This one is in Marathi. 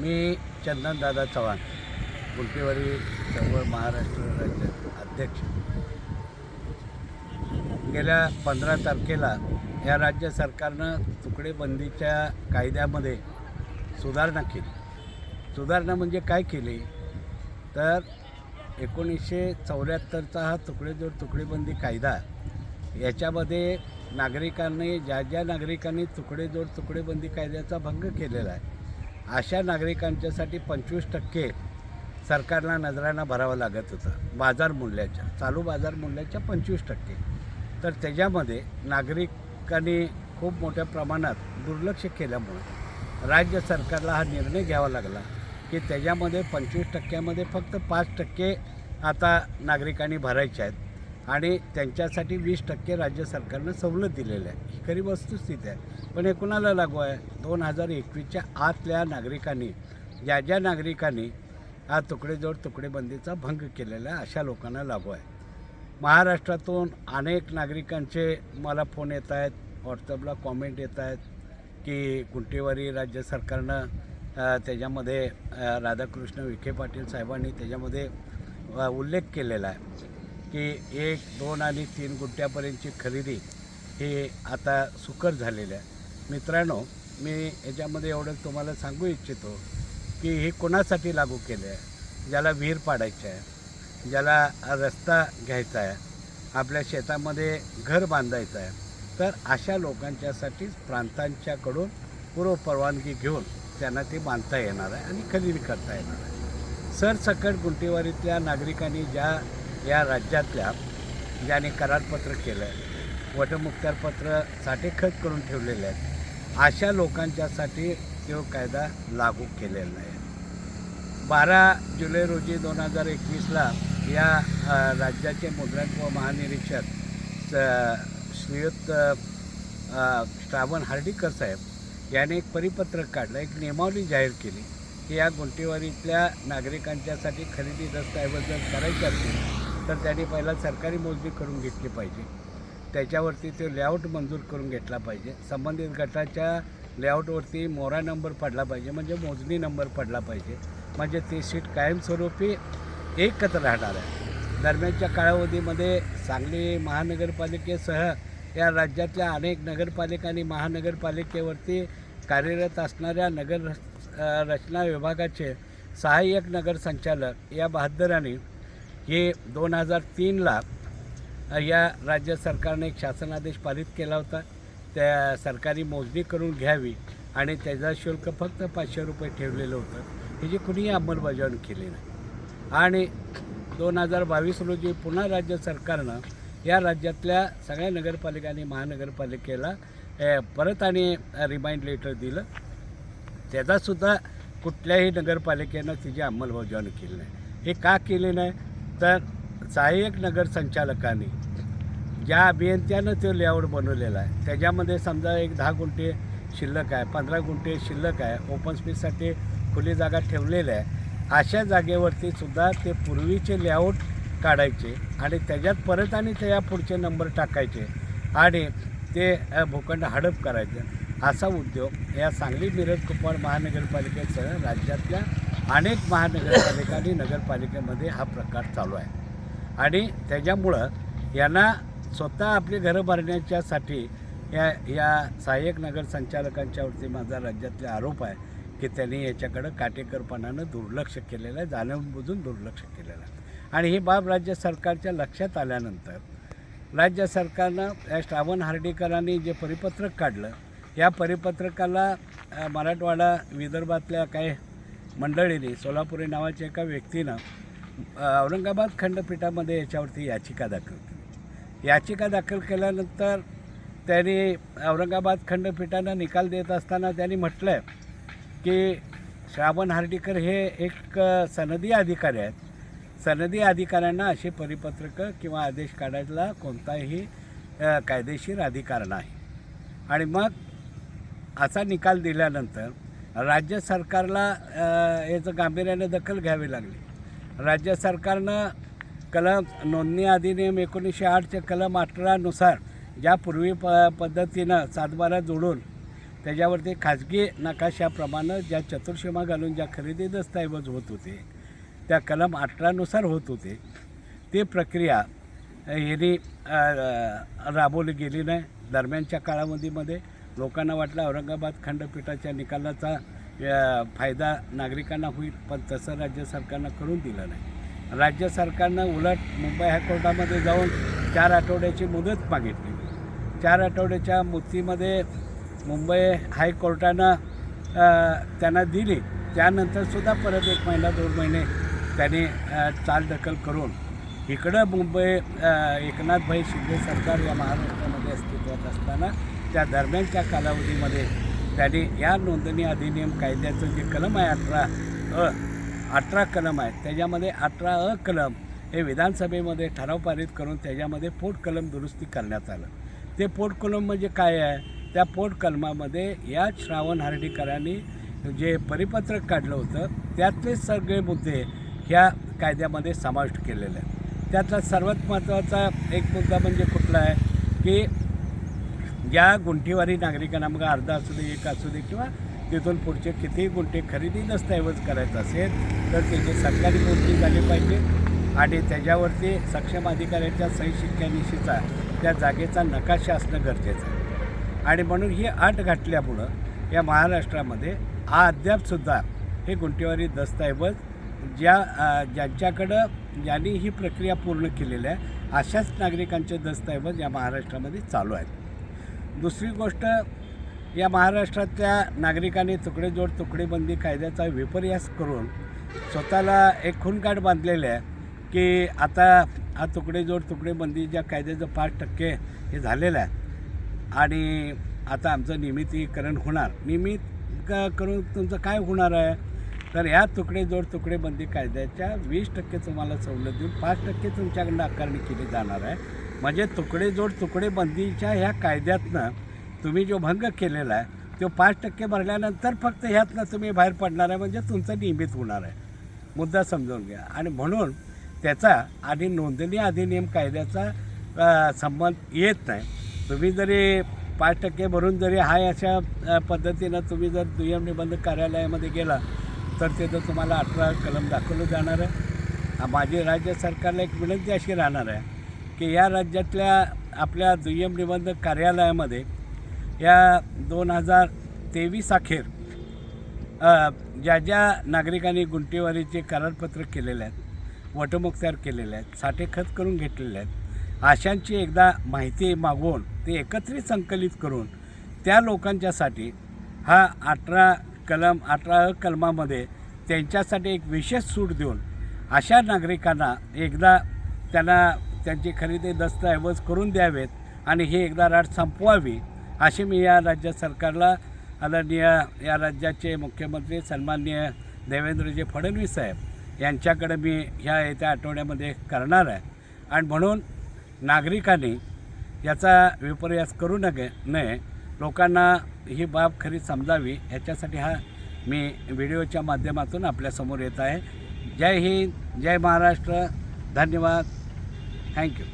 मी चंदनदादा चव्हाण गुंटेवाडी चळवळ महाराष्ट्र राज्य अध्यक्ष. गेल्या पंधरा तारखेला या राज्य सरकारनं तुकडेबंदीच्या कायद्यामध्ये सुधारणा केली. सुधारणा म्हणजे काय केली? तर एकोणीसशे चौऱ्याहत्तरचा हा तुकडेजोड तुकडेबंदी कायदा याच्यामध्ये नागरिकांनी ज्या ज्या नागरिकांनी तुकडेजोड तुकडेबंदी कायद्याचा भंग केलेला आहे अशा नागरिकांच्यासाठी पंचवीस टक्के सरकारला नजरांना भरावं लागत होतं. बाजार मूल्याच्या चालू बाजार मूल्याच्या पंचवीस टक्के. तर त्याच्यामध्ये नागरिकांनी खूप मोठ्या प्रमाणात दुर्लक्ष केल्यामुळे राज्य सरकारला हा निर्णय घ्यावा लागला की त्याच्यामध्ये पंचवीस टक्क्यामध्ये फक्त पाच टक्के आता नागरिकांनी भरायचे आहेत आणि त्यांच्यासाठी वीस टक्के राज्य सरकारनं सवलत दिलेली आहे. ही खरी वस्तुस्थिती आहे. पण हे कुणाला लागू आहे? दोन हजार एकवीसच्या आतल्या नागरिकांनी ज्या ज्या नागरिकांनी हा तुकडेजोड तुकडेबंदीचा भंग केलेला आहे अशा लोकांना लागू आहे. महाराष्ट्रातून अनेक नागरिकांचे मला फोन येत आहेत व्हॉट्सअपला कॉमेंट येत आहेत की गुंटेवारी राज्य सरकारनं त्याच्यामध्ये राधाकृष्ण विखे पाटील साहेबांनी त्याच्यामध्ये उल्लेख केलेला आहे की एक दोन आणि तीन गुंट्यापर्यंतची खरेदी ही आता सुकर झालेली आहे. मित्रांनो मी याच्यामध्ये एवढं तुम्हाला सांगू इच्छितो की हे कोणासाठी लागू केलं आहे ज्याला विहीर पाडायची आहे ज्याला रस्ता घ्यायचा आहे आपल्या शेतामध्ये घर बांधायचं आहे तर अशा लोकांच्यासाठीच प्रांतांच्याकडून पूर्व परवानगी घेऊन त्यांना ते बांधता येणार आहे आणि खरेदी करता येणार आहे. सरसकट गुंटेवारीतल्या नागरिकांनी ज्या या राज्यातल्या ज्याने करारपत्र केलं आहे वटमुक्तारपत्र साठेखत करून ठेवलेले आहेत अशा लोकांच्यासाठी तो कायदा लागू केलेला आहे. बारा जुलै रोजी दोन हजार एकवीसला या राज्याचे मुद्रांक व महानिरीक्षक स- श्रीयुत श्रावण हर्डीकर साहेब याने एक परिपत्रक काढलं एक नियमावली जाहीर केली की या गुंटेवारीतल्या नागरिकांच्यासाठी खरेदी दस्तऐवज जर करायचे असतील तर त्यांनी पहिला सरकारी मोजणी करून घेतली पाहिजे. त्याच्यावरती ते लेआउट मंजूर करून घेतला पाहिजे. संबंधित गटाच्या लेआउटवरती मोरा नंबर पडला पाहिजे म्हणजे मोजणी नंबर पडला पाहिजे. म्हणजे ती सीट कायमस्वरूपी एकत्र राहणार आहे. दरम्यानच्या कालावधीमध्ये सांगली महानगरपालिकेसह या राज्यातल्या अनेक नगरपालिका आणि महानगरपालिकेवरती कार्यरत असणाऱ्या नगर रचना विभागाचे सहाय्यक नगर संचालक या बहादरांनी हे दोन हजार तीनला या राज्य सरकारने एक शासनादेश पारित केला होता. त्या सरकारी मोजणी करून घ्यावी आणि त्याचं शुल्क फक्त पाचशे रुपये ठेवलेलं होतं. ह्याची कुणीही अंमलबजावणी केली नाही. आणि दोन हजार बावीस रोजी पुन्हा राज्य सरकारनं या राज्यातल्या सगळ्या नगरपालिका आणि महानगरपालिकेला परत आणि रिमाइंड लेटर दिलं. त्याचासुद्धा कुठल्याही नगरपालिकेनं तिची अंमलबजावणी केली नाही. हे का केले नाही? तर सहाय्यक नगरसंचालकांनी ज्या अभियंत्यानं तो लेआउट बनवलेला आहे त्याच्यामध्ये समजा एक दहा गुंठे शिल्लक आहे पंधरा गुंठे शिल्लक आहे ओपन स्पेससाठी खुली जागा ठेवलेल्या आहे अशा जागेवरती सुद्धा ते पूर्वीचे लेआउट काढायचे आणि त्याच्यात परत आणि त्या पुढचे नंबर टाकायचे आणि ते भूखंड हडप करायचं. असा उद्योग या सांगली मिरज कुपवाड महानगरपालिकेसह राज्यातल्या अनेक महानगरपालिका आणि नगरपालिकेमध्ये हा प्रकार चालू आहे. आणि त्याच्यामुळं यांना स्वतः आपली घरं भरण्याच्यासाठी या या सहाय्यक नगर संचालकांच्यावरती माझा राज्यातले आरोप आहे की त्यांनी याच्याकडं काटेकरपणानं दुर्लक्ष केलेलं आहे जाणूनबुजून दुर्लक्ष केलेलं आहे. आणि ही बाब राज्य सरकारच्या लक्षात आल्यानंतर राज्य सरकारनं या श्रावण हार्डीकरांनी जे परिपत्रक काढलं या परिपत्रकाला मराठवाडा विदर्भातल्या काही मंडळींनी सोलापुरी नावाच्या एका व्यक्तीनं औरंगाबाद खंडपीठामध्ये याच्यावरती याचिका दाखल केली. याचिका दाखल केल्यानंतर त्यांनी औरंगाबाद खंडपीठानं निकाल देत असताना त्यांनी म्हटलं आहे की श्रावण हार्डीकर हे एक सनदी अधिकारी आहेत. सनदी अधिकाऱ्यांना असे परिपत्रकं किंवा आदेश काढायला कोणताही कायदेशीर अधिकार नाही. आणि मग असा निकाल दिल्यानंतर राज्य सरकारला याचं गांभीर्याने दखल घ्यावी लागली. राज्य सरकारनं कलम नोंदणी अधिनियम एकोणीसशे आठच्या कलम अठरानुसार ज्या पूर्वी प पद्धतीनं सातबारा जोडून त्याच्यावरती खाजगी नकाशाप्रमाणे ज्या चतुर्सीमा घालून ज्या खरेदी दस्तऐवज होत होते त्या कलम अठरानुसार होत होते. ती प्रक्रिया यांनी राबवली गेली नाही. दरम्यानच्या काळामध्ये मध्ये लोकांना वाटलं औरंगाबाद खंडपीठाच्या निकालाचा फायदा नागरिकांना होईल पण तसं राज्य सरकारनं करून दिलं नाही. राज्य सरकारनं उलट मुंबई हायकोर्टामध्ये जाऊन चार आठवड्याची मुदत मागितली. चार आठवड्याच्या मुदतीमध्ये मुंबई हायकोर्टानं त्यांना दिली. त्यानंतरसुद्धा परत एक महिना दोन महिने त्यांनी चालढकल करून इकडं मुंबई एकनाथभाई शिंदे सरकार या महाराष्ट्रामध्ये अस्तित्वात असताना त्या दरम्यानच्या कालावधीमध्ये त्याने या नोंदणी अधिनियम कायद्याचं जे कलम आहे अठरा अ अठरा कलम आहे त्याच्यामध्ये अठरा अ कलम हे विधानसभेमध्ये ठराव पारित करून त्याच्यामध्ये पोट कलम दुरुस्ती करण्यात आलं. ते पोट कलम म्हणजे काय आहे? त्या पोट कलमामध्ये या श्रावण हर्डीकरांनी जे परिपत्रक काढलं होतं त्यातले सगळे मुद्दे ह्या कायद्यामध्ये समाविष्ट केलेले आहेत. त्यातला सर्वात महत्त्वाचा एक मुद्दा म्हणजे कुठला आहे? की ज्या गुंठेवारी नागरिकांना मग अर्धा असू दे एक असू दे किंवा तिथून पुढचे कितीही गुंठे खरेदी दस्तऐवज करायचं असेल तर त्याची सरकारी नोंदणी झाली पाहिजे. आणि त्याच्यावरती सक्षम अधिकाऱ्याच्या सही शिक्क्यानिशीचा त्या जागेचा नकाशा असणं गरजेचं आहे. आणि म्हणून ही अट घातल्यामुळं या महाराष्ट्रामध्ये हा अद्यापसुद्धा हे गुंठेवारी दस्तऐवज ज्या ज्यांच्याकडं ज्यांनी ही प्रक्रिया पूर्ण केलेली आहे अशाच नागरिकांचे दस्तऐवज या महाराष्ट्रामध्ये चालू आहेत. दुसरी गोष्ट या महाराष्ट्रातल्या नागरिकांनी तुकडेजोड तुकडेबंदी कायद्याचा विपर्यास करून स्वतःला एक खूनकाठ बांधलेलं आहे की आता हा तुकडेजोड तुकडेबंदीच्या कायद्याचं पाच टक्के हे झालेलं आहे आणि आता आमचं नियमितीकरण होणार. नियमित क- करून तुमचं काय होणार आहे? तर ह्या तुकडे जोड तुकडे बंदी कायद्याच्या वीस टक्के तुम्हाला सवलत देऊन पाच टक्के तुमच्याकडनं आकारणी केली जाणार आहे. म्हणजे तुकडे जोड तुकडे बंदीच्या ह्या कायद्यातनं तुम्ही जो भंग केलेला आहे तो पाच टक्के भरल्यानंतर फक्त ह्यातनं तुम्ही बाहेर पडणार आहे म्हणजे तुमचं नियमित होणार आहे. मुद्दा समजून घ्या. आणि म्हणून त्याचा आणि नोंदणी अधिनियम कायद्याचा संबंध येत नाही. तुम्ही जरी पाच टक्के भरून जरी हाय अशा पद्धतीनं तुम्ही जर दुय्यम निबंध कार्यालयामध्ये गेला तर तिथं तुम्हाला अठरा कलम दाखवलं जाणार आहे. माझी राज्य सरकारला एक विनंती अशी राहणार आहे की या राज्यातल्या आपल्या दुय्यम निबंधक कार्यालयामध्ये या दोन हजार तेवीस अखेर ज्या ज्या नागरिकांनी गुंटेवारीचे करारपत्र केलेले आहेत वटमुक्त्यार केलेले आहेत साठे खत करून घेतलेले आहेत अशांची एकदा माहिती मागवून ते एकत्रित संकलित करून त्या लोकांच्यासाठी हा अठरा कलम अठरा कलमामध्ये त्यांच्यासाठी एक विशेष सूट देऊन अशा नागरिकांना एकदा त्यांना त्यांची खरेदी दस्तऐवज करून द्यावेत आणि ही एकदा राट संपवावी अशी मी या राज्य सरकारला आदरणीय या राज्याचे मुख्यमंत्री सन्माननीय देवेंद्रजी फडणवीस साहेब यांच्याकडे मी ह्या येत्या आठवड्यामध्ये करणार आहे. आणि म्हणून नागरिकांनी याचा विपर्यास करू नये नये लोकांना ही बाब खरी समजावी याच्यासाठी हा मी व्हिडिओच्या माध्यमातून आपल्यासमोर येत आहे. जय हिंद जय महाराष्ट्र धन्यवाद. Thank you